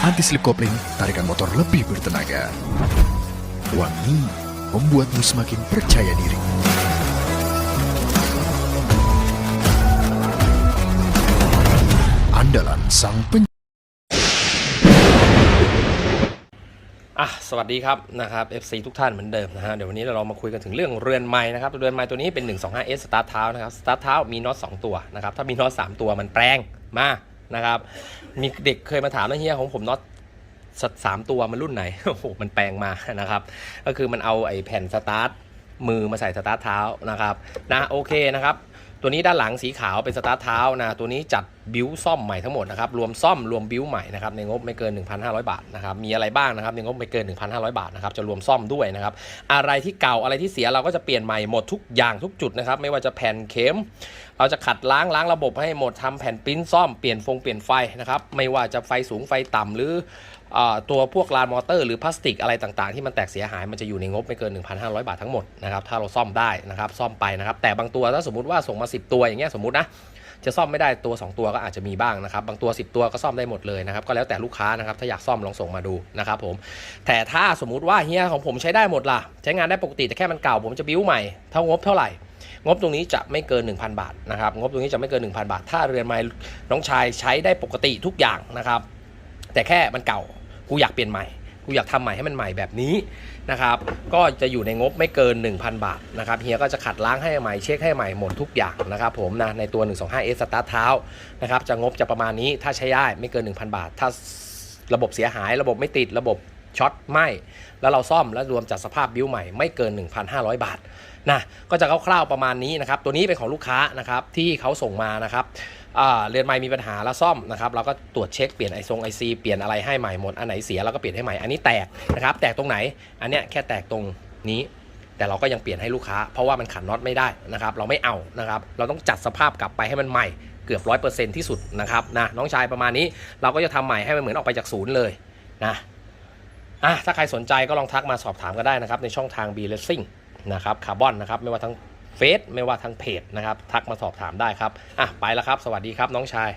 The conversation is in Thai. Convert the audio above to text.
Anti slip kopling, tarikan motor lebih bertenaga. Wangi membuatmu semakin percaya diri. Andalan sang pen อะสวัสดีครับนะครับ FC ทุกท่านเหมือนเดิมนะฮะเดี๋ยววันนี้เรามาคุยกันถึงเรื่องเรือนไม้นะครับเรือนไม้ตัวนี้เป็น 125S สตาร์ทเท้านะครับสตาร์ทเท้ามีน็อต2ตัวนะครับถ้ามีน็อต3ตัวมันแปลงมา นะครับ มีเด็กเคยมาถามนะเฮียของผมน็อตสามตัวมันรุ่นไหน โอ้โห มันแปลงมานะครับ ก็คือมันเอาไอ้แผ่นสตาร์ทมือมาใส่สตาร์ทเท้านะครับ นะโอเคนะครับ ตัวนี้ด้านหลังสีขาวเป็นสตาร์ทเท้านะ ตัวนี้จัดบิวซ่อมใหม่ทั้งหมดนะครับรวมซ่อมรวมบิวใหม่นะครับในงบไม่เกิน 1,500 บาทนะครับมีอะไรบ้างนะครับในงบไม่เกิน 1,500 บาทนะครับจะรวมซ่อมด้วยนะครับอะไรที่เก่าอะไรที่เสียเราก็จะเปลี่ยนใหม่หมดทุกอย่างทุกจุดนะครับไม่ว่าจะแผ่นเข็ม เราจะขัดล้างล้างระบบให้หมดทำแผ่นปิ้นซ่อมเปลี่ยนฟงเปลี่ยนไฟนะครับไม่ว่าจะไฟสูงไฟต่ำหรือตัวพวกลานมอเตอร์หรือพลาสติกอะไรต่างๆ ที่มันแตกเสียหายมันจะอยู่ในงบไม่เกิน 1,500 บาททั้งหมดนะครับถ้าเราซ่อมได้นะครับซ่อมไปนะครับแต่บางตัวถ้าสมมติว่าส่งมา 10 ตัวอย่างเงี้ยสมมตินะ จะซ่อมไม่ได้ตัว 2 ตัวก็อาจจะมีบ้างนะครับ บางตัว 10 ตัวก็ซ่อมได้หมดเลยนะครับ ก็แล้วแต่ลูกค้านะครับ ถ้าอยากซ่อมลองส่งมาดูนะครับผม แต่ถ้าสมมุติว่าเฮียของผมใช้ได้หมดล่ะ ใช้งานได้ปกติแต่แค่มันเก่าผมจะบิ้วใหม่ เท่างบเท่าไหร่ งบตรงนี้จะไม่เกิน 1,000 บาทนะครับ งบตรงนี้จะไม่เกิน 1,000 บาท ถ้าเรือนไม้น้องชายใช้ได้ปกติทุกอย่างนะครับ แต่แค่มันเก่ากูอยากเปลี่ยนใหม่ กูอยากทำใหม่ให้มันใหม่แบบนี้นะครับ ก็จะอยู่ในงบไม่เกิน 1,000 บาทนะครับเฮียก็จะขัดล้างให้ใหม่เช็คให้ใหม่หมดทุกอย่างนะครับผมนะในตัว 125S สตาร์ทเท้านะครับจะงบจะประมาณนี้ถ้าใช้ได้ไม่เกิน 1,000 บาท ถ้าระบบเสียหายระบบไม่ติดระบบ ช็อตไหมแล้วเราซ่อมแล้วรวมจัดสภาพบิ้วใหม่ไม่เกิน 1,500 บาทนะก็จะคร่าวๆประมาณนี้นะครับตัวนี้เป็นของลูกค้านะครับที่เขาส่งมานะครับเรือนไม้มีปัญหาแล้วซ่อมนะครับเราก็ตรวจเช็คเปลี่ยนไอซงไอซีเปลี่ยนอะไรให้ใหม่หมดอันไหนเสียเราก็เปลี่ยนให้ใหม่อันนี้แตกนะครับแตกตรงไหนอันเนี้ยแค่แตกตรงนี้แต่เราก็ยังเปลี่ยนให้ลูกค้า เพราะว่ามันขันน็อตไม่ได้นะครับ เราไม่เอานะครับ เราต้องจัดสภาพกลับไปให้มันใหม่เกือบร้อยเปอร์เซ็นที่สุดนะครับนะน้องชายประมาณนี้เราก็จะทำใหม่ให้มันเหมือนออกไปจากศูนย์เลยนะ อะถ้าใครสนใจก็ลองทักมาสอบถามก็ได้นะครับ ในช่องทาง B l e s s i n g นะครับคาร์บอนนะครับ ไม่ว่าทั้งเฟซไม่ว่าทั้งเพจนะครับ ทักมาสอบถามได้ครับอะไปแล้วครับ สวัสดีครับน้องชาย